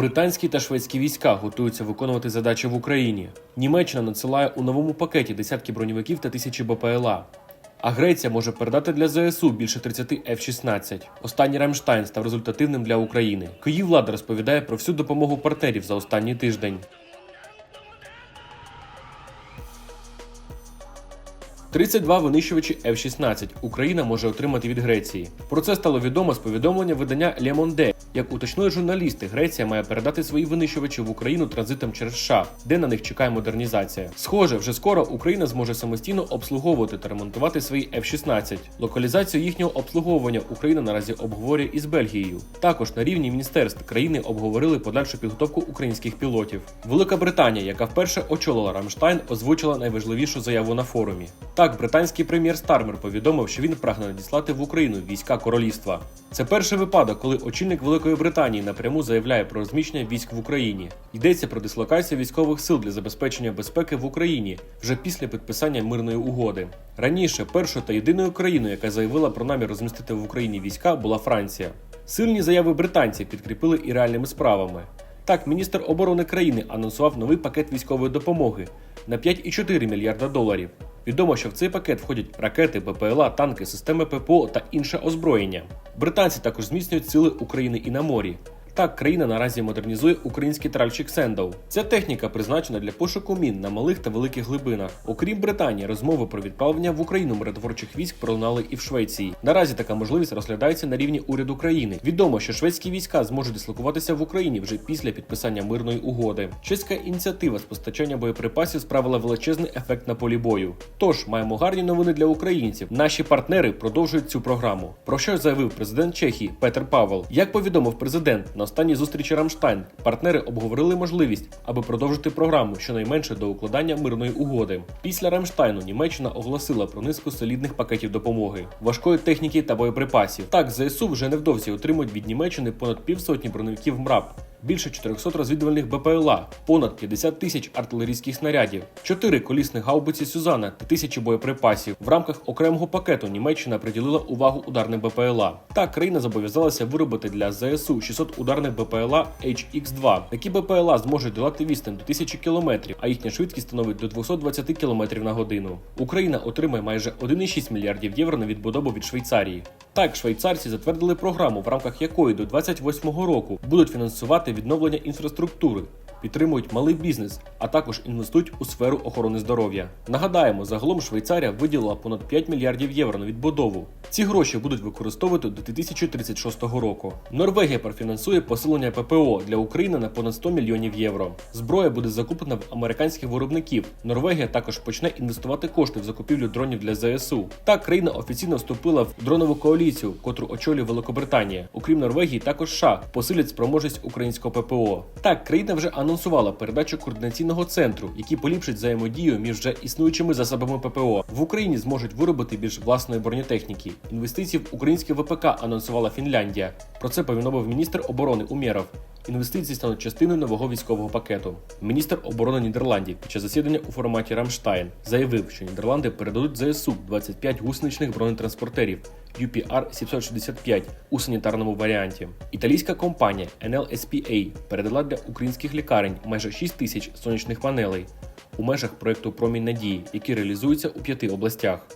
Британські та шведські війська готуються виконувати задачі в Україні. Німеччина надсилає у новому пакеті десятки броньовиків та тисячі БПЛА. А Греція може передати для ЗСУ більше 30 F-16. Останній Рамштайн став результативним для України. Київ влада розповідає про всю допомогу партнерів за останній тиждень. 32 винищувачі F-16 Україна може отримати від Греції. Про це стало відомо з повідомлення видання Le Monde. Як уточнили журналісти, Греція має передати свої винищувачі в Україну транзитом через США, де на них чекає модернізація. Схоже, вже скоро Україна зможе самостійно обслуговувати та ремонтувати свої F-16. Локалізацію їхнього обслуговування Україна наразі обговорює із Бельгією. Також на рівні міністерств країни обговорили подальшу підготовку українських пілотів. Велика Британія, яка вперше очолила Рамштайн, озвучила найважливішу заяву на форумі. Так, британський прем'єр Стармер повідомив, що він прагне надіслати в Україну війська королівства. Це перший випадок, коли очільник Великої Британії напряму заявляє про розміщення військ в Україні. Йдеться про дислокацію військових сил для забезпечення безпеки в Україні вже після підписання мирної угоди. Раніше першою та єдиною країною, яка заявила про намір розмістити в Україні війська, була Франція. Сильні заяви британців підкріпили і реальними справами. Так, міністр оборони країни анонсував новий пакет військової допомоги на 5,4 мільярда доларів. Відомо, що в цей пакет входять ракети, БПЛА, танки, системи ППО та інше озброєння. Британці також зміцнюють сили України і на морі. Так, країна наразі модернізує український тральщик Сендоу. Ця техніка призначена для пошуку мін на малих та великих глибинах. Окрім Британії, розмови про відправлення в Україну миротворчих військ пролунали і в Швеції. Наразі така можливість розглядається на рівні уряду країни. Відомо, що шведські війська зможуть дислокуватися в Україні вже після підписання мирної угоди. Чеська ініціатива з постачання боєприпасів справила величезний ефект на полі бою. Тож маємо гарні новини для українців. Наші партнери продовжують цю програму. Про що заявив президент Чехії Петер Павел. Як повідомив президент на останній зустрічі Рамштайн, партнери обговорили можливість, аби продовжити програму щонайменше до укладання мирної угоди. Після Рамштайну Німеччина оголосила про низку солідних пакетів допомоги, важкої техніки та боєприпасів. Так, ЗСУ вже невдовзі отримують від Німеччини понад півсотні броневиків МРАП. Більше 400 розвідувальних БПЛА, понад 50 тисяч артилерійських снарядів, 4 колісних гаубиці Сюзана та тисячі боєприпасів. В рамках окремого пакету Німеччина приділила увагу ударним БПЛА. Та країна зобов'язалася виробити для ЗСУ 600 ударних БПЛА HX-2. Такі БПЛА зможуть долати відстань до 1000 км, а їхня швидкість становить до 220 км на годину. Україна отримає майже 1,6 мільярдів євро на відбудову від Швейцарії. Так, швейцарці затвердили програму, в рамках якої до 28-го року будуть фінансувати відновлення інфраструктури, підтримують малий бізнес, а також інвестують у сферу охорони здоров'я. Нагадаємо, загалом Швейцарія виділила понад 5 мільярдів євро на відбудову. Ці гроші будуть використовувати до 2036 року. Норвегія профінансує посилення ППО для України на понад 100 мільйонів євро. Зброя буде закуплена в американських виробників. Норвегія також почне інвестувати кошти в закупівлю дронів для ЗСУ. Так країна офіційно вступила в дронову коаліцію, котру очолює Великобританія. Окрім Норвегії, також США посилять спроможність українського ППО. Так, країна вже анонсувала передачу координаційного центру, який поліпшить взаємодію між вже існуючими засобами ППО. В Україні зможуть виробити більш власної бронетехніки. Інвестиції в українське ВПК анонсувала Фінляндія. Про це повідомив міністр оборони Умєров. Інвестиції стануть частиною нового військового пакету. Міністр оборони Нідерландів під час засідання у форматі Рамштайн заявив, що Нідерланди передадуть ЗСУ 25 гусеничних бронетранспортерів UPR 765 у санітарному варіанті. Італійська компанія NLSPA передала для українських лікарень майже 6 тисяч сонячних панелей у межах проекту Промінь надії, який реалізується у п'яти областях.